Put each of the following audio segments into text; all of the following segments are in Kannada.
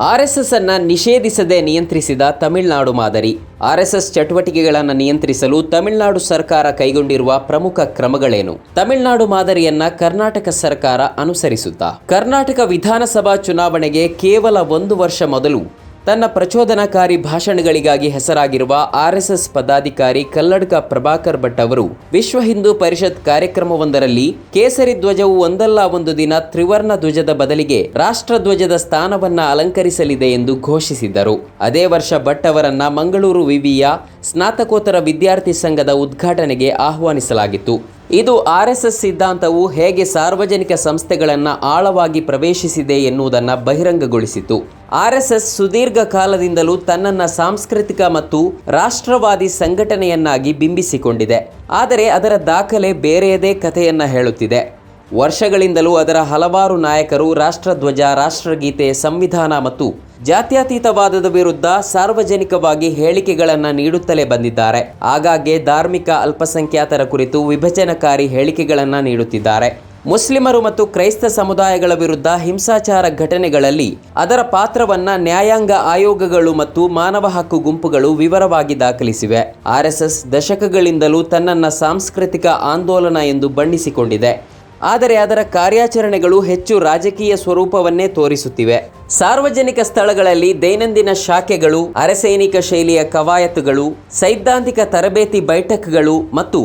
ಆರ್ಎಸ್ಎಸ್ ಅನ್ನ ನಿಷೇಧಿಸದೆ ನಿಯಂತ್ರಿಸಿದ ತಮಿಳುನಾಡು ಮಾದರಿ. ಆರ್ಎಸ್ಎಸ್ ಚಟುವಟಿಕೆಗಳನ್ನು ನಿಯಂತ್ರಿಸಲು ತಮಿಳುನಾಡು ಸರ್ಕಾರ ಕೈಗೊಂಡಿರುವ ಪ್ರಮುಖ ಕ್ರಮಗಳೇನು? ತಮಿಳುನಾಡು ಮಾದರಿಯನ್ನ ಕರ್ನಾಟಕ ಸರ್ಕಾರ ಅನುಸರಿಸುತ್ತಾ? ಕರ್ನಾಟಕ ವಿಧಾನಸಭಾ ಚುನಾವಣೆಗೆ ಕೇವಲ ಒಂದು ವರ್ಷ ಮೊದಲು ತನ್ನ ಪ್ರಚೋದನಕಾರಿ ಭಾಷಣಗಳಿಗಾಗಿ ಹೆಸರಾಗಿರುವ ಆರ್ಎಸ್ಎಸ್ ಪದಾಧಿಕಾರಿ ಕಲ್ಲಡ್ಕ ಪ್ರಭಾಕರ್ ಭಟ್ ಅವರು ವಿಶ್ವ ಹಿಂದೂ ಪರಿಷತ್ ಕಾರ್ಯಕ್ರಮವೊಂದರಲ್ಲಿ ಕೇಸರಿ ಧ್ವಜವು ಒಂದಲ್ಲ ಒಂದು ದಿನ ತ್ರಿವರ್ಣ ಧ್ವಜದ ಬದಲಿಗೆ ರಾಷ್ಟ್ರ ಧ್ವಜದ ಸ್ಥಾನವನ್ನ ಅಲಂಕರಿಸಲಿದೆ ಎಂದು ಘೋಷಿಸಿದರು ಅದೇ ವರ್ಷ ಭಟ್ ಅವರನ್ನ ಮಂಗಳೂರು ವಿವಿಯ ಸ್ನಾತಕೋತ್ತರ ವಿದ್ಯಾರ್ಥಿ ಸಂಘದ ಉದ್ಘಾಟನೆಗೆ ಆಹ್ವಾನಿಸಲಾಗಿತ್ತು. ಇದು ಆರ್ಎಸ್ಎಸ್ ಸಿದ್ಧಾಂತವು ಹೇಗೆ ಸಾರ್ವಜನಿಕ ಸಂಸ್ಥೆಗಳನ್ನು ಆಳವಾಗಿ ಪ್ರವೇಶಿಸಿದೆ ಎನ್ನುವುದನ್ನು ಬಹಿರಂಗಗೊಳಿಸಿತು. ಆರ್ ಎಸ್ ಎಸ್ ಸುದೀರ್ಘ ಕಾಲದಿಂದಲೂ ತನ್ನನ್ನ ಸಾಂಸ್ಕೃತಿಕ ಮತ್ತು ರಾಷ್ಟ್ರವಾದಿ ಸಂಘಟನೆಯನ್ನಾಗಿ ಬಿಂಬಿಸಿಕೊಂಡಿದೆ. ಆದರೆ ಅದರ ದಾಖಲೆ ಬೇರೆಯದೇ ಕಥೆಯನ್ನ ಹೇಳುತ್ತಿದೆ. ವರ್ಷಗಳಿಂದಲೂ ಅದರ ಹಲವಾರು ನಾಯಕರು ರಾಷ್ಟ್ರಧ್ವಜ, ರಾಷ್ಟ್ರಗೀತೆ, ಸಂವಿಧಾನ ಮತ್ತು ಜಾತ್ಯತೀತವಾದದ ವಿರುದ್ಧ ಸಾರ್ವಜನಿಕವಾಗಿ ಹೇಳಿಕೆಗಳನ್ನು ನೀಡುತ್ತಲೇ ಬಂದಿದ್ದಾರೆ. ಆಗಾಗ್ಗೆ ಧಾರ್ಮಿಕ ಅಲ್ಪಸಂಖ್ಯಾತರ ಕುರಿತು ವಿಭಜನಕಾರಿ ಹೇಳಿಕೆಗಳನ್ನು ನೀಡುತ್ತಿದ್ದಾರೆ. ಮುಸ್ಲಿಮರು ಮತ್ತು ಕ್ರೈಸ್ತ ಸಮುದಾಯಗಳ ವಿರುದ್ಧ ಹಿಂಸಾಚಾರ ಘಟನೆಗಳಲ್ಲಿ ಅದರ ಪಾತ್ರವನ್ನ ನ್ಯಾಯಾಂಗ ಆಯೋಗಗಳು ಮತ್ತು ಮಾನವ ಹಕ್ಕು ಗುಂಪುಗಳು ವಿವರವಾಗಿ ದಾಖಲಿಸಿವೆ. ಆರ್ಎಸ್ಎಸ್ ದಶಕಗಳಿಂದಲೂ ತನ್ನನ್ನು ಸಾಂಸ್ಕೃತಿಕ ಆಂದೋಲನ ಎಂದು ಬಣ್ಣಿಸಿಕೊಂಡಿದೆ. ಆದರೆ ಅದರ ಕಾರ್ಯಾಚರಣೆಗಳು ಹೆಚ್ಚು ರಾಜಕೀಯ ಸ್ವರೂಪವನ್ನೇ ತೋರಿಸುತ್ತಿವೆ. ಸಾರ್ವಜನಿಕ ಸ್ಥಳಗಳಲ್ಲಿ ದೈನಂದಿನ ಶಾಖೆಗಳು, ಅರೆಸೈನಿಕ ಶೈಲಿಯ ಕವಾಯತುಗಳು, ಸೈದ್ಧಾಂತಿಕ ತರಬೇತಿ ಬೈಠಕ್ಗಳು ಮತ್ತು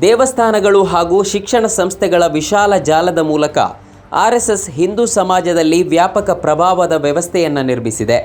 ದೇವಸ್ಥಾನಗಳು ಹಾಗೂ ಶಿಕ್ಷಣ ಸಂಸ್ಥೆಗಳ ವಿಶಾಲ ಜಾಲದ ಮೂಲಕ ಆರ್ಎಸ್ಎಸ್ ಹಿಂದೂ ಸಮಾಜದಲ್ಲಿ ವ್ಯಾಪಕ ಪ್ರಭಾವದ ವ್ಯವಸ್ಥೆಯನ್ನು ನಿರ್ಮಿಸಿದೆ.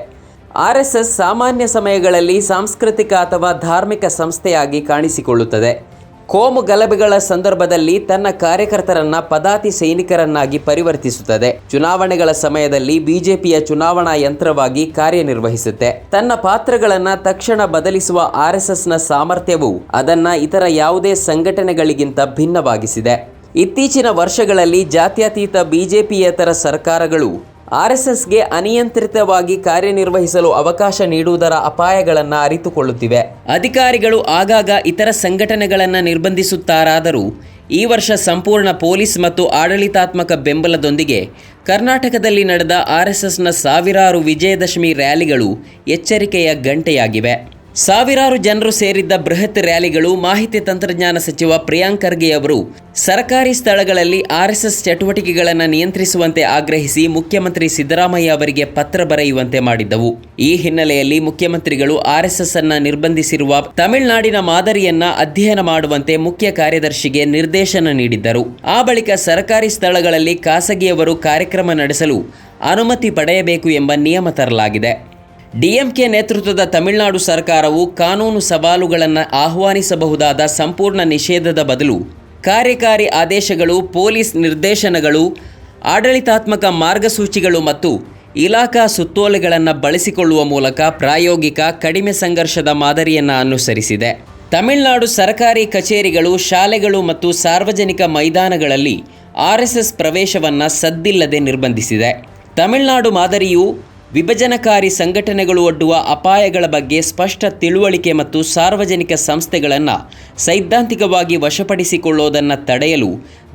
ಆರ್ಎಸ್ಎಸ್ ಸಾಮಾನ್ಯ ಸಮಯಗಳಲ್ಲಿ ಸಾಂಸ್ಕೃತಿಕ ಅಥವಾ ಧಾರ್ಮಿಕ ಸಂಸ್ಥೆಯಾಗಿ ಕಾಣಿಸಿಕೊಳ್ಳುತ್ತದೆ. ಕೋಮು ಗಲಭೆಗಳ ಸಂದರ್ಭದಲ್ಲಿ ತನ್ನ ಕಾರ್ಯಕರ್ತರನ್ನ ಪದಾತಿ ಸೈನಿಕರನ್ನಾಗಿ ಪರಿವರ್ತಿಸುತ್ತದೆ. ಚುನಾವಣೆಗಳ ಸಮಯದಲ್ಲಿ ಬಿಜೆಪಿಯ ಚುನಾವಣಾ ಯಂತ್ರವಾಗಿ ಕಾರ್ಯನಿರ್ವಹಿಸುತ್ತೆ. ತನ್ನ ಪಾತ್ರಗಳನ್ನ ತಕ್ಷಣ ಬದಲಿಸುವ ಆರ್ಎಸ್ಎಸ್ನ ಸಾಮರ್ಥ್ಯವು ಅದನ್ನ ಇತರ ಯಾವುದೇ ಸಂಘಟನೆಗಳಿಗಿಂತ ಭಿನ್ನವಾಗಿಸಿದೆ. ಇತ್ತೀಚಿನ ವರ್ಷಗಳಲ್ಲಿ ಜಾತ್ಯತೀತ ಬಿಜೆಪಿಯೇತರ ಸರ್ಕಾರಗಳು ಆರ್ಎಸ್ಎಸ್ಗೆ ಅನಿಯಂತ್ರಿತವಾಗಿ ಕಾರ್ಯನಿರ್ವಹಿಸಲು ಅವಕಾಶ ನೀಡುವುದರ ಅಪಾಯಗಳನ್ನು ಅರಿತುಕೊಳ್ಳುತ್ತಿವೆ. ಅಧಿಕಾರಿಗಳು ಆಗಾಗ ಇತರ ಸಂಘಟನೆಗಳನ್ನು ನಿರ್ಬಂಧಿಸುತ್ತಾರಾದರೂ ಈ ವರ್ಷ ಸಂಪೂರ್ಣ ಪೊಲೀಸ್ ಮತ್ತು ಆಡಳಿತಾತ್ಮಕ ಬೆಂಬಲದೊಂದಿಗೆ ಕರ್ನಾಟಕದಲ್ಲಿ ನಡೆದ ಆರ್ಎಸ್ಎಸ್ನ ಸಾವಿರಾರು ವಿಜಯದಶಮಿ ರ್ಯಾಲಿಗಳು ಎಚ್ಚರಿಕೆಯ ಗಂಟೆಯಾಗಿವೆ. ಸಾವಿರಾರು ಜನರು ಸೇರಿದ್ದ ಬೃಹತ್ ರ್ಯಾಲಿಗಳು ಮಾಹಿತಿ ತಂತ್ರಜ್ಞಾನ ಸಚಿವ ಪ್ರಿಯಾಂಕ್ ಖರ್ಗೆ ಅವರು ಸರ್ಕಾರಿ ಸ್ಥಳಗಳಲ್ಲಿ ಆರ್ಎಸ್ಎಸ್ ಚಟುವಟಿಕೆಗಳನ್ನು ನಿಯಂತ್ರಿಸುವಂತೆ ಆಗ್ರಹಿಸಿ ಮುಖ್ಯಮಂತ್ರಿ ಸಿದ್ದರಾಮಯ್ಯ ಅವರಿಗೆ ಪತ್ರ ಬರೆಯುವಂತೆ ಮಾಡಿದ್ದವು. ಈ ಹಿನ್ನೆಲೆಯಲ್ಲಿ ಮುಖ್ಯಮಂತ್ರಿಗಳು ಆರ್ಎಸ್ಎಸ್ ಅನ್ನ ನಿರ್ಬಂಧಿಸಿರುವ ತಮಿಳುನಾಡಿನ ಮಾದರಿಯನ್ನ ಅಧ್ಯಯನ ಮಾಡುವಂತೆ ಮುಖ್ಯ ಕಾರ್ಯದರ್ಶಿಗೆ ನಿರ್ದೇಶನ ನೀಡಿದ್ದರು. ಆ ಬಳಿಕ ಸರ್ಕಾರಿ ಸ್ಥಳಗಳಲ್ಲಿ ಖಾಸಗಿಯವರು ಕಾರ್ಯಕ್ರಮ ನಡೆಸಲು ಅನುಮತಿ ಪಡೆಯಬೇಕು ಎಂಬ ನಿಯಮ ತರಲಾಗಿದೆ. ಡಿಎಂಕೆ ನೇತೃತ್ವದ ತಮಿಳುನಾಡು ಸರ್ಕಾರವು ಕಾನೂನು ಸವಾಲುಗಳನ್ನು ಆಹ್ವಾನಿಸಬಹುದಾದ ಸಂಪೂರ್ಣ ನಿಷೇಧದ ಬದಲು ಕಾರ್ಯಕಾರಿ ಆದೇಶಗಳು, ಪೊಲೀಸ್ ನಿರ್ದೇಶನಗಳು, ಆಡಳಿತಾತ್ಮಕ ಮಾರ್ಗಸೂಚಿಗಳು ಮತ್ತು ಇಲಾಖಾ ಸುತ್ತೋಲೆಗಳನ್ನು ಬಳಸಿಕೊಳ್ಳುವ ಮೂಲಕ ಪ್ರಾಯೋಗಿಕ ಕಡಿಮೆ ಸಂಘರ್ಷದ ಮಾದರಿಯನ್ನು ಅನುಸರಿಸಿದೆ. ತಮಿಳುನಾಡು ಸರ್ಕಾರಿ ಕಚೇರಿಗಳು, ಶಾಲೆಗಳು ಮತ್ತು ಸಾರ್ವಜನಿಕ ಮೈದಾನಗಳಲ್ಲಿ ಆರ್ಎಸ್ಎಸ್ ಪ್ರವೇಶವನ್ನು ಸದ್ದಿಲ್ಲದೆ ನಿರ್ಬಂಧಿಸಿದೆ. ತಮಿಳುನಾಡು ಮಾದರಿಯು ವಿಭಜನಕಾರಿ ಸಂಘಟನೆಗಳು ಒಡ್ಡುವ ಅಪಾಯಗಳ ಬಗ್ಗೆ ಸ್ಪಷ್ಟ ತಿಳುವಳಿಕೆ ಮತ್ತು ಸಾರ್ವಜನಿಕ ಸಂಸ್ಥೆಗಳನ್ನು ಸೈದ್ಧಾಂತಿಕವಾಗಿ ವಶಪಡಿಸಿಕೊಳ್ಳೋದನ್ನು ತಡೆಯಲು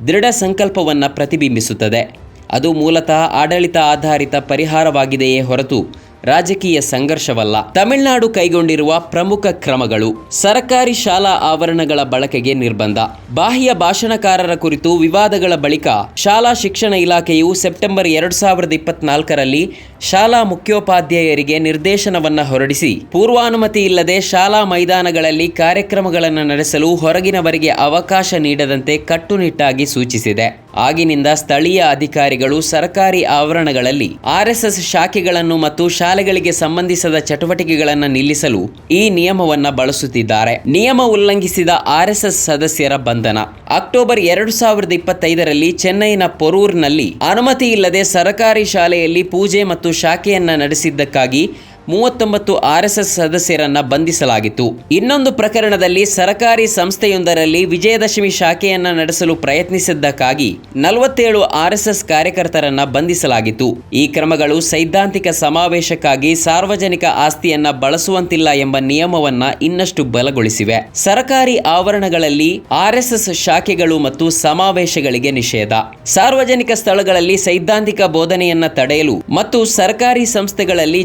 ದೃಢ ಸಂಕಲ್ಪವನ್ನು ಪ್ರತಿಬಿಂಬಿಸುತ್ತದೆ. ಅದು ಮೂಲತಃ ಆಡಳಿತ ಆಧಾರಿತ ಪರಿಹಾರವಾಗಿದೆಯೇ ಹೊರತು ರಾಜಕೀಯ ಸಂಘರ್ಷವಲ್ಲ. ತಮಿಳುನಾಡು ಕೈಗೊಂಡಿರುವ ಪ್ರಮುಖ ಕ್ರಮಗಳು ಸರ್ಕಾರಿ ಶಾಲಾ ಆವರಣಗಳ ಬಳಕೆಗೆ ನಿರ್ಬಂಧ. ಬಾಹ್ಯ ಭಾಷಣಕಾರರ ಕುರಿತು ವಿವಾದಗಳ ಬಳಿಕ ಶಾಲಾ ಶಿಕ್ಷಣ ಇಲಾಖೆಯು ಸೆಪ್ಟೆಂಬರ್ ಎರಡು ಸಾವಿರದ ಇಪ್ಪತ್ನಾಲ್ಕರಲ್ಲಿ ಶಾಲಾ ಮುಖ್ಯೋಪಾಧ್ಯಾಯರಿಗೆ ನಿರ್ದೇಶನವನ್ನ ಹೊರಡಿಸಿ, ಪೂರ್ವಾನುಮತಿ ಇಲ್ಲದೆ ಶಾಲಾ ಮೈದಾನಗಳಲ್ಲಿ ಕಾರ್ಯಕ್ರಮಗಳನ್ನು ನಡೆಸಲು ಹೊರಗಿನವರಿಗೆ ಅವಕಾಶ ನೀಡದಂತೆ ಕಟ್ಟುನಿಟ್ಟಾಗಿ ಸೂಚಿಸಿದೆ. ಆಗಿನಿಂದ ಸ್ಥಳೀಯ ಅಧಿಕಾರಿಗಳು ಸರ್ಕಾರಿ ಆವರಣಗಳಲ್ಲಿ ಆರ್ಎಸ್ಎಸ್ ಶಾಖೆಗಳನ್ನು ಮತ್ತು ಶಾಲೆಗಳಿಗೆ ಸಂಬಂಧಿಸಿದ ಚಟುವಟಿಕೆಗಳನ್ನು ನಿಲ್ಲಿಸಲು ಈ ನಿಯಮವನ್ನು ಬಳಸುತ್ತಿದ್ದಾರೆ. ನಿಯಮ ಉಲ್ಲಂಘಿಸಿದ ಆರ್ಎಸ್ಎಸ್ ಸದಸ್ಯರ ಬಂಧನ. ಅಕ್ಟೋಬರ್ ಎರಡು ಸಾವಿರದ ಇಪ್ಪತ್ತೈದರಲ್ಲಿ ಚೆನ್ನೈನ ಪೊರೂರ್ನಲ್ಲಿ ಅನುಮತಿ ಇಲ್ಲದೆ ಸರ್ಕಾರಿ ಶಾಲೆಯಲ್ಲಿ ಪೂಜೆ ಮತ್ತು ಶಾಖೆಯನ್ನ ನಡೆಸಿದ್ದಕ್ಕಾಗಿ ಮೂವತ್ತೊಂಬತ್ತು ಆರ್ಎಸ್ಎಸ್ ಸದಸ್ಯರನ್ನ ಬಂಧಿಸಲಾಗಿತ್ತು. ಇನ್ನೊಂದು ಪ್ರಕರಣದಲ್ಲಿ ಸರ್ಕಾರಿ ಸಂಸ್ಥೆಯೊಂದರಲ್ಲಿ ವಿಜಯದಶಮಿ ಶಾಖೆಯನ್ನ ನಡೆಸಲು ಪ್ರಯತ್ನಿಸಿದ್ದಕ್ಕಾಗಿ ನಲವತ್ತೇಳು ಆರ್ಎಸ್ಎಸ್ ಕಾರ್ಯಕರ್ತರನ್ನ ಬಂಧಿಸಲಾಗಿತ್ತು. ಈ ಕ್ರಮಗಳು ಸೈದ್ಧಾಂತಿಕ ಸಮಾವೇಶಕ್ಕಾಗಿ ಸಾರ್ವಜನಿಕ ಆಸ್ತಿಯನ್ನ ಬಳಸುವಂತಿಲ್ಲ ಎಂಬ ನಿಯಮವನ್ನ ಇನ್ನಷ್ಟು ಬಲಗೊಳಿಸಿವೆ. ಸರ್ಕಾರಿ ಆವರಣಗಳಲ್ಲಿ ಆರ್ಎಸ್ಎಸ್ ಶಾಖೆಗಳು ಮತ್ತು ಸಮಾವೇಶಗಳಿಗೆ ನಿಷೇಧ. ಸಾರ್ವಜನಿಕ ಸ್ಥಳಗಳಲ್ಲಿ ಸೈದ್ಧಾಂತಿಕ ಬೋಧನೆಯನ್ನ ತಡೆಯಲು ಮತ್ತು ಸರ್ಕಾರಿ ಸಂಸ್ಥೆಗಳಲ್ಲಿ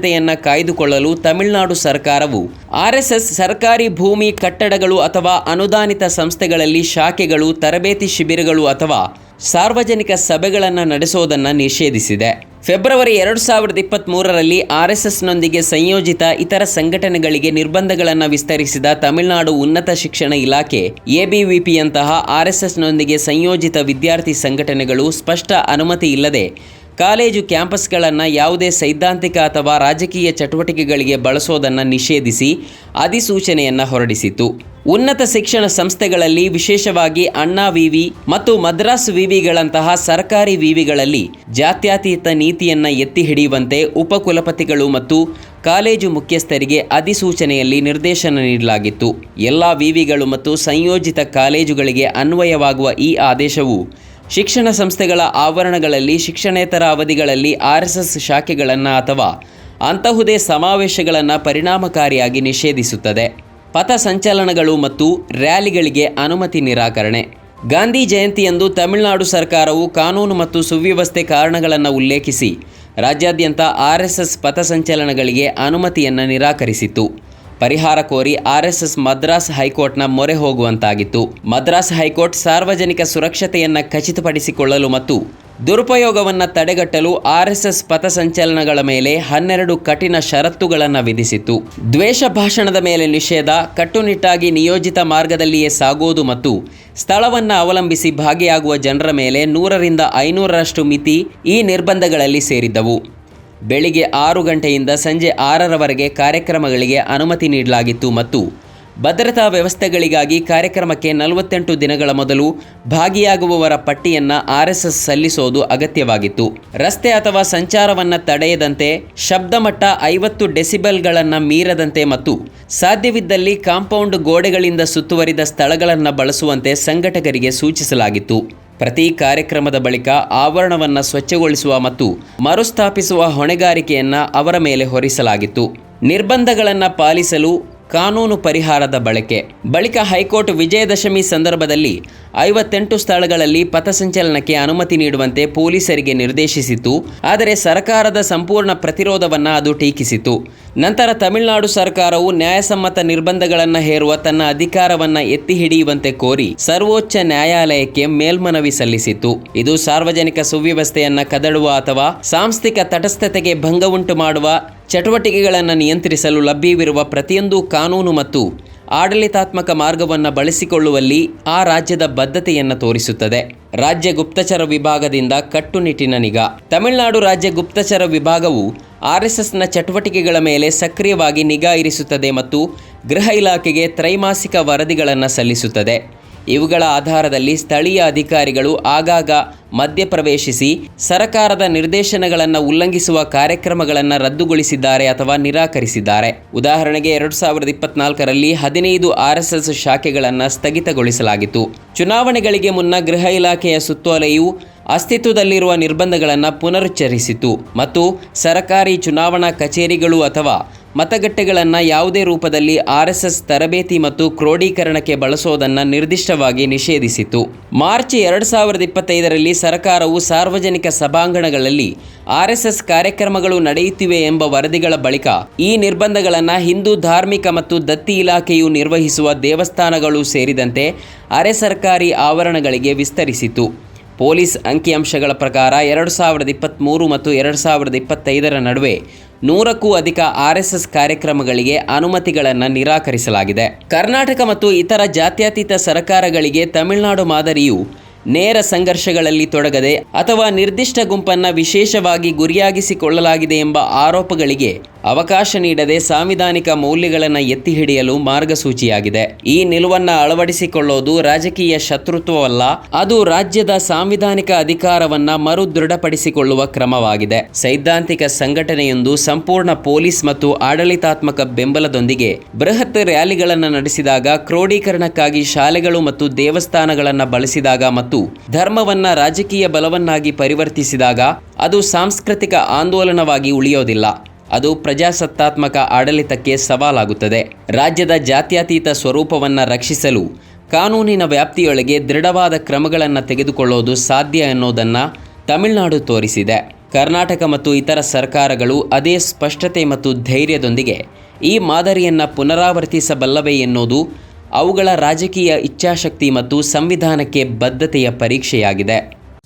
ಜಾತ್ಯತೀತತೆಯನ್ನ ಕಾಯ್ದುಕೊಳ್ಳಲು ತಮಿಳುನಾಡು ಸರ್ಕಾರವು ಆರ್ಎಸ್ಎಸ್ ಸರ್ಕಾರಿ ಭೂಮಿ ಕಟ್ಟಡಗಳು ಅಥವಾ ಅನುದಾನಿತ ಸಂಸ್ಥೆಗಳಲ್ಲಿ ಶಾಖೆಗಳು, ತರಬೇತಿ ಶಿಬಿರಗಳು ಅಥವಾ ಸಾರ್ವಜನಿಕ ಸಭೆಗಳನ್ನು ನಡೆಸುವುದನ್ನು ನಿಷೇಧಿಸಿದೆ. ಫೆಬ್ರವರಿ ಎರಡು ಸಾವಿರದ ಇಪ್ಪತ್ತ್ ಮೂರರಲ್ಲಿ ಆರ್ಎಸ್ಎಸ್ನೊಂದಿಗೆ ಸಂಯೋಜಿತ ಇತರ ಸಂಘಟನೆಗಳಿಗೆ ನಿರ್ಬಂಧಗಳನ್ನು ವಿಸ್ತರಿಸಿದ ತಮಿಳುನಾಡು ಉನ್ನತ ಶಿಕ್ಷಣ ಇಲಾಖೆ, ಎಬಿವಿಪಿಯಂತಹ ಆರ್ಎಸ್ಎಸ್ನೊಂದಿಗೆ ಸಂಯೋಜಿತ ವಿದ್ಯಾರ್ಥಿ ಸಂಘಟನೆಗಳು ಸ್ಪಷ್ಟ ಅನುಮತಿ ಇಲ್ಲದೆ ಕಾಲೇಜು ಕ್ಯಾಂಪಸ್ಗಳನ್ನು ಯಾವುದೇ ಸೈದ್ಧಾಂತಿಕ ಅಥವಾ ರಾಜಕೀಯ ಚಟುವಟಿಕೆಗಳಿಗೆ ಬಳಸೋದನ್ನು ನಿಷೇಧಿಸಿ ಅಧಿಸೂಚನೆಯನ್ನು ಹೊರಡಿಸಿತು ಉನ್ನತ ಶಿಕ್ಷಣ ಸಂಸ್ಥೆಗಳಲ್ಲಿ ವಿಶೇಷವಾಗಿ ಅಣ್ಣಾ ವಿವಿ ಮತ್ತು ಮದ್ರಾಸ್ ವಿವಿಗಳಂತಹ ಸರ್ಕಾರಿ ವಿವಿಗಳಲ್ಲಿ ಜಾತ್ಯತೀತ ನೀತಿಯನ್ನು ಎತ್ತಿ ಹಿಡಿಯುವಂತೆ ಉಪಕುಲಪತಿಗಳು ಮತ್ತು ಕಾಲೇಜು ಮುಖ್ಯಸ್ಥರಿಗೆ ಅಧಿಸೂಚನೆಯಲ್ಲಿ ನಿರ್ದೇಶನ ನೀಡಲಾಗಿತ್ತು. ಎಲ್ಲ ವಿವಿಗಳು ಮತ್ತು ಸಂಯೋಜಿತ ಕಾಲೇಜುಗಳಿಗೆ ಅನ್ವಯವಾಗುವ ಈ ಆದೇಶವು ಶಿಕ್ಷಣ ಸಂಸ್ಥೆಗಳ ಆವರಣಗಳಲ್ಲಿ ಶಿಕ್ಷಣೇತರ ಅವಧಿಗಳಲ್ಲಿ ಆರ್ಎಸ್ಎಸ್ ಶಾಖೆಗಳನ್ನು ಅಥವಾ ಅಂತಹುದೇ ಸಮಾವೇಶಗಳನ್ನು ಪರಿಣಾಮಕಾರಿಯಾಗಿ ನಿಷೇಧಿಸುತ್ತದೆ. ಪಥ ಸಂಚಲನಗಳು ಮತ್ತು ರ್ಯಾಲಿಗಳಿಗೆ ಅನುಮತಿ ನಿರಾಕರಣೆ. ಗಾಂಧಿ ಜಯಂತಿಯಂದು ತಮಿಳುನಾಡು ಸರ್ಕಾರವು ಕಾನೂನು ಮತ್ತು ಸುವ್ಯವಸ್ಥೆ ಕಾರಣಗಳನ್ನು ಉಲ್ಲೇಖಿಸಿ, ರಾಜ್ಯಾದ್ಯಂತ ಆರ್ಎಸ್ಎಸ್ ಪಥಸಂಚಲನಗಳಿಗೆ ಅನುಮತಿಯನ್ನು ನಿರಾಕರಿಸಿತು ಪರಿಹಾರ ಕೋರಿ ಆರ್ಎಸ್ಎಸ್ ಮದ್ರಾಸ್ ಹೈಕೋರ್ಟ್ನ ಮೊರೆ ಹೋಗುವಂತಾಗಿತ್ತು. ಮದ್ರಾಸ್ ಹೈಕೋರ್ಟ್ ಸಾರ್ವಜನಿಕ ಸುರಕ್ಷತೆಯನ್ನು ಖಚಿತಪಡಿಸಿಕೊಳ್ಳಲು ಮತ್ತು ದುರುಪಯೋಗವನ್ನು ತಡೆಗಟ್ಟಲು ಆರ್ಎಸ್ಎಸ್ ಪಥಸಂಚಲನಗಳ ಮೇಲೆ ಹನ್ನೆರಡು ಕಠಿಣ ಷರತ್ತುಗಳನ್ನು ವಿಧಿಸಿತ್ತು. ದ್ವೇಷ ಭಾಷಣದ ಮೇಲೆ ನಿಷೇಧ, ಕಟ್ಟುನಿಟ್ಟಾಗಿ ನಿಯೋಜಿತ ಮಾರ್ಗದಲ್ಲಿಯೇ ಸಾಗುವುದು ಮತ್ತು ಸ್ಥಳವನ್ನು ಅವಲಂಬಿಸಿ ಭಾಗಿಯಾಗುವ ಜನರ ಮೇಲೆ ನೂರರಿಂದ ಐನೂರರಷ್ಟು ಮಿತಿ ಈ ನಿರ್ಬಂಧಗಳಲ್ಲಿ ಸೇರಿದ್ದವು. ಬೆಳಿಗ್ಗೆ ಆರು ಗಂಟೆಯಿಂದ ಸಂಜೆ ಆರರವರೆಗೆ ಕಾರ್ಯಕ್ರಮಗಳಿಗೆ ಅನುಮತಿ ನೀಡಲಾಗಿತ್ತು ಮತ್ತು ಭದ್ರತಾ ವ್ಯವಸ್ಥೆಗಳಿಗಾಗಿ ಕಾರ್ಯಕ್ರಮಕ್ಕೆ ನಲವತ್ತೆಂಟು ದಿನಗಳ ಮೊದಲು ಭಾಗಿಯಾಗುವವರ ಪಟ್ಟಿಯನ್ನು ಆರ್ಎಸ್ಎಸ್ ಸಲ್ಲಿಸೋದು ಅಗತ್ಯವಾಗಿತ್ತು. ರಸ್ತೆ ಅಥವಾ ಸಂಚಾರವನ್ನು ತಡೆಯದಂತೆ ಶಬ್ದಮಟ್ಟ ಐವತ್ತು ಡೆಸಿಬಲ್ಗಳನ್ನು ಮೀರದಂತೆ ಮತ್ತು ಸಾಧ್ಯವಿದ್ದಲ್ಲಿ ಕಾಂಪೌಂಡ್ ಗೋಡೆಗಳಿಂದ ಸುತ್ತುವರಿದ ಸ್ಥಳಗಳನ್ನು ಬಳಸುವಂತೆ ಸಂಘಟಕರಿಗೆ ಸೂಚಿಸಲಾಗಿತ್ತು. ಪ್ರತಿ ಕಾರ್ಯಕ್ರಮದ ಬಳಿಕ ಆವರಣವನ್ನು ಸ್ವಚ್ಛಗೊಳಿಸುವ ಮತ್ತು ಮರುಸ್ಥಾಪಿಸುವ ಹೊಣೆಗಾರಿಕೆಯನ್ನು ಅವರ ಮೇಲೆ ಹೊರಿಸಲಾಗಿತ್ತು. ನಿರ್ಬಂಧಗಳನ್ನು ಪಾಲಿಸಲು ಕಾನೂನು ಪರಿಹಾರದ ಬಳಕೆ. ಬಳಿಕ ಹೈಕೋರ್ಟ್ ವಿಜಯದಶಮಿ ಸಂದರ್ಭದಲ್ಲಿ ಐವತ್ತೆಂಟು ಸ್ಥಳಗಳಲ್ಲಿ ಪಥಸಂಚಲನಕ್ಕೆ ಅನುಮತಿ ನೀಡುವಂತೆ ಪೊಲೀಸರಿಗೆ ನಿರ್ದೇಶಿಸಿತು ಆದರೆ ಸರ್ಕಾರದ ಸಂಪೂರ್ಣ ಪ್ರತಿರೋಧವನ್ನು ಅದು ಟೀಕಿಸಿತು ನಂತರ ತಮಿಳುನಾಡು ಸರ್ಕಾರವು ನ್ಯಾಯಸಮ್ಮತ ನಿರ್ಬಂಧಗಳನ್ನು ಹೇರುವ ತನ್ನ ಅಧಿಕಾರವನ್ನು ಎತ್ತಿ ಹಿಡಿಯುವಂತೆ ಕೋರಿ ಸರ್ವೋಚ್ಚ ನ್ಯಾಯಾಲಯಕ್ಕೆ ಮೇಲ್ಮನವಿ ಸಲ್ಲಿಸಿತು ಇದು ಸಾರ್ವಜನಿಕ ಸುವ್ಯವಸ್ಥೆಯನ್ನು ಕದಡುವ ಅಥವಾ ಸಾಂಸ್ಥಿಕ ತಟಸ್ಥತೆಗೆ ಭಂಗವುಂಟು ಮಾಡುವ ಚಟುವಟಿಕೆಗಳನ್ನು ನಿಯಂತ್ರಿಸಲು ಲಭ್ಯವಿರುವ ಪ್ರತಿಯೊಂದು ಕಾನೂನು ಮತ್ತು ಆಡಳಿತಾತ್ಮಕ ಮಾರ್ಗವನ್ನು ಬಳಸಿಕೊಳ್ಳುವಲ್ಲಿ ಆ ರಾಜ್ಯದ ಬದ್ಧತೆಯನ್ನು ತೋರಿಸುತ್ತದೆ. ರಾಜ್ಯ ಗುಪ್ತಚರ ವಿಭಾಗದಿಂದ ಕಟ್ಟುನಿಟ್ಟಿನ ನಿಗಾ. ತಮಿಳುನಾಡು ರಾಜ್ಯ ಗುಪ್ತಚರ ವಿಭಾಗವು ಆರ್ಎಸ್ಎಸ್ನ ಚಟುವಟಿಕೆಗಳ ಮೇಲೆ ಸಕ್ರಿಯವಾಗಿ ನಿಗಾ ಇರಿಸುತ್ತದೆ ಮತ್ತು ಗೃಹ ಇಲಾಖೆಗೆ ತ್ರೈಮಾಸಿಕ ವರದಿಗಳನ್ನು ಸಲ್ಲಿಸುತ್ತದೆ. ಇವುಗಳ ಆಧಾರದಲ್ಲಿ ಸ್ಥಳೀಯ ಅಧಿಕಾರಿಗಳು ಆಗಾಗ ಮಧ್ಯಪ್ರವೇಶಿಸಿ ಸರಕಾರದ ನಿರ್ದೇಶನಗಳನ್ನು ಉಲ್ಲಂಘಿಸುವ ಕಾರ್ಯಕ್ರಮಗಳನ್ನು ರದ್ದುಗೊಳಿಸಿದ್ದಾರೆ ಅಥವಾ ನಿರಾಕರಿಸಿದ್ದಾರೆ. ಉದಾಹರಣೆಗೆ ಎರಡು ಸಾವಿರದ ಇಪ್ಪತ್ನಾಲ್ಕರಲ್ಲಿ ಹದಿನೈದು ಆರ್ಎಸ್ಎಸ್ ಶಾಖೆಗಳನ್ನು ಸ್ಥಗಿತಗೊಳಿಸಲಾಗಿತ್ತು. ಚುನಾವಣೆಗಳಿಗೆ ಮುನ್ನ ಗೃಹ ಇಲಾಖೆಯ ಸುತ್ತೋಲೆಯು ಅಸ್ತಿತ್ವದಲ್ಲಿರುವ ನಿರ್ಬಂಧಗಳನ್ನು ಪುನರುಚ್ಚರಿಸಿತು ಮತ್ತು ಸರಕಾರಿ ಚುನಾವಣಾ ಕಚೇರಿಗಳು ಅಥವಾ ಮತಗಟ್ಟೆಗಳನ್ನು ಯಾವುದೇ ರೂಪದಲ್ಲಿ ಆರ್ಎಸ್ಎಸ್ ತರಬೇತಿ ಮತ್ತು ಕ್ರೋಢೀಕರಣಕ್ಕೆ ಬಳಸೋದನ್ನು ನಿರ್ದಿಷ್ಟವಾಗಿ ನಿಷೇಧಿಸಿತು ಮಾರ್ಚ್ ಎರಡು ಸಾವಿರದ ಇಪ್ಪತ್ತೈದರಲ್ಲಿ ಸರ್ಕಾರವು ಸಾರ್ವಜನಿಕ ಸಭಾಂಗಣಗಳಲ್ಲಿ ಆರ್ಎಸ್ಎಸ್ ಕಾರ್ಯಕ್ರಮಗಳು ನಡೆಯುತ್ತಿವೆ ಎಂಬ ವರದಿಗಳ ಬಳಿಕ ಈ ನಿರ್ಬಂಧಗಳನ್ನು ಹಿಂದೂ ಧಾರ್ಮಿಕ ಮತ್ತು ದತ್ತಿ ಇಲಾಖೆಯು ನಿರ್ವಹಿಸುವ ದೇವಸ್ಥಾನಗಳು ಸೇರಿದಂತೆ ಅರೆ ಸರ್ಕಾರಿ ಆವರಣಗಳಿಗೆ ವಿಸ್ತರಿಸಿತು ಪೊಲೀಸ್ ಅಂಕಿಅಂಶಗಳ ಪ್ರಕಾರ ಎರಡು ಸಾವಿರದ ಇಪ್ಪತ್ತ್ಮೂರು ಮತ್ತು ಎರಡು ಸಾವಿರದ ಇಪ್ಪತ್ತೈದರ ನಡುವೆ ನೂರಕ್ಕೂ ಅಧಿಕ ಆರ್ಎಸ್ಎಸ್ ಕಾರ್ಯಕ್ರಮಗಳಿಗೆ ಅನುಮತಿಗಳನ್ನು ನಿರಾಕರಿಸಲಾಗಿದೆ. ಕರ್ನಾಟಕ ಮತ್ತು ಇತರ ಜಾತ್ಯತೀತ ಸರ್ಕಾರಗಳಿಗೆ ತಮಿಳುನಾಡು ಮಾದರಿಯು ನೇರ ಸಂಘರ್ಷಗಳಲ್ಲಿ ತೊಡಗದೆ ಅಥವಾ ನಿರ್ದಿಷ್ಟ ಗುಂಪನ್ನು ವಿಶೇಷವಾಗಿ ಗುರಿಯಾಗಿಸಿಕೊಳ್ಳಲಾಗಿದೆ ಎಂಬ ಆರೋಪಗಳಿಗೆ ಅವಕಾಶ ನೀಡದೆ ಸಾಂವಿಧಾನಿಕ ಮೌಲ್ಯಗಳನ್ನು ಎತ್ತಿ ಹಿಡಿಯಲು ಮಾರ್ಗಸೂಚಿಯಾಗಿದೆ. ಈ ನಿಲುವನ್ನು ಅಳವಡಿಸಿಕೊಳ್ಳೋದು ರಾಜಕೀಯ ಶತ್ರುತ್ವವಲ್ಲ, ಅದು ರಾಜ್ಯದ ಸಾಂವಿಧಾನಿಕ ಅಧಿಕಾರವನ್ನ ಮರು ದೃಢಪಡಿಸಿಕೊಳ್ಳುವ ಕ್ರಮವಾಗಿದೆ. ಸೈದ್ಧಾಂತಿಕ ಸಂಘಟನೆಯೊಂದು ಸಂಪೂರ್ಣ ಪೊಲೀಸ್ ಮತ್ತು ಆಡಳಿತಾತ್ಮಕ ಬೆಂಬಲದೊಂದಿಗೆ ಬೃಹತ್ ರ್ಯಾಲಿಗಳನ್ನು ನಡೆಸಿದಾಗ ಕ್ರೋಢೀಕರಣಕ್ಕಾಗಿ ಶಾಲೆಗಳು ಮತ್ತು ದೇವಸ್ಥಾನಗಳನ್ನು ಬಳಸಿದಾಗ ಮತ್ತು ಧರ್ಮವನ್ನ ರಾಜಕೀಯ ಬಲವನ್ನಾಗಿ ಪರಿವರ್ತಿಸಿದಾಗ ಅದು ಸಾಂಸ್ಕೃತಿಕ ಆಂದೋಲನವಾಗಿ ಉಳಿಯೋದಿಲ್ಲ. ಅದು ಪ್ರಜಾಸತ್ತಾತ್ಮಕ ಆಡಳಿತಕ್ಕೆ ಸವಾಲಾಗುತ್ತದೆ. ರಾಜ್ಯದ ಜಾತ್ಯತೀತ ಸ್ವರೂಪವನ್ನು ರಕ್ಷಿಸಲು, ಕಾನೂನಿನ ವ್ಯಾಪ್ತಿಯೊಳಗೆ ದೃಢವಾದ ಕ್ರಮಗಳನ್ನು ತೆಗೆದುಕೊಳ್ಳೋದು ಸಾಧ್ಯ ಎನ್ನುವುದನ್ನು ತಮಿಳುನಾಡು ತೋರಿಸಿದೆ. ಕರ್ನಾಟಕ ಮತ್ತು ಇತರ ಸರ್ಕಾರಗಳು ಅದೇ ಸ್ಪಷ್ಟತೆ ಮತ್ತು ಧೈರ್ಯದೊಂದಿಗೆ ಈ ಮಾದರಿಯನ್ನು ಪುನರಾವರ್ತಿಸಬಲ್ಲವೇ ಎನ್ನುವುದು ಅವುಗಳ ರಾಜಕೀಯ ಇಚ್ಛಾಶಕ್ತಿ ಮತ್ತು ಸಂವಿಧಾನಕ್ಕೆ ಬದ್ಧತೆಯ ಪರೀಕ್ಷೆಯಾಗಿದೆ.